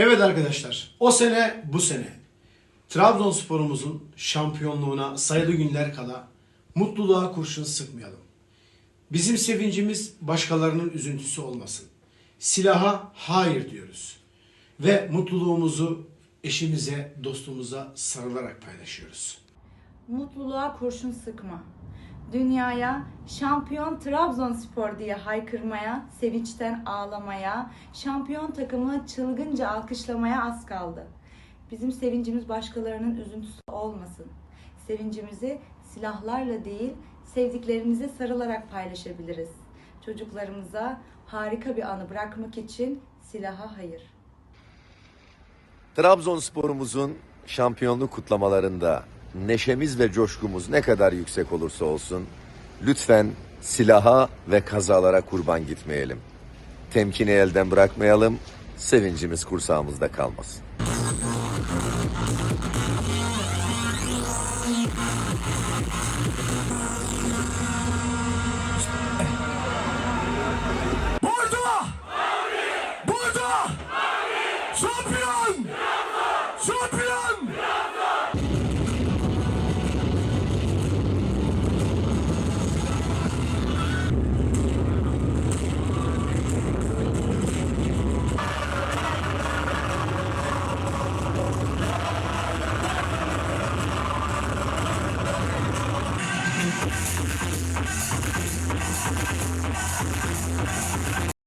Evet arkadaşlar, o sene bu sene Trabzonspor'umuzun şampiyonluğuna sayılı günler kala mutluluğa kurşun sıkmayalım. Bizim sevincimiz başkalarının üzüntüsü olmasın. Silaha hayır diyoruz. Ve mutluluğumuzu eşimize, dostumuza sarılarak paylaşıyoruz. Mutluluğa kurşun sıkma. Dünyaya şampiyon Trabzonspor diye haykırmaya, sevinçten ağlamaya, şampiyon takımı çılgınca alkışlamaya az kaldı. Bizim sevincimiz başkalarının üzüntüsü olmasın. Sevincimizi silahlarla değil, sevdiklerimize sarılarak paylaşabiliriz. Çocuklarımıza harika bir anı bırakmak için silaha hayır. Trabzonsporumuzun şampiyonluk kutlamalarında neşemiz ve coşkumuz ne kadar yüksek olursa olsun lütfen silaha ve kazalara kurban gitmeyelim. Temkini elden bırakmayalım, sevincimiz kursağımızda kalmasın. Bordo! Bordo! Şampiyon!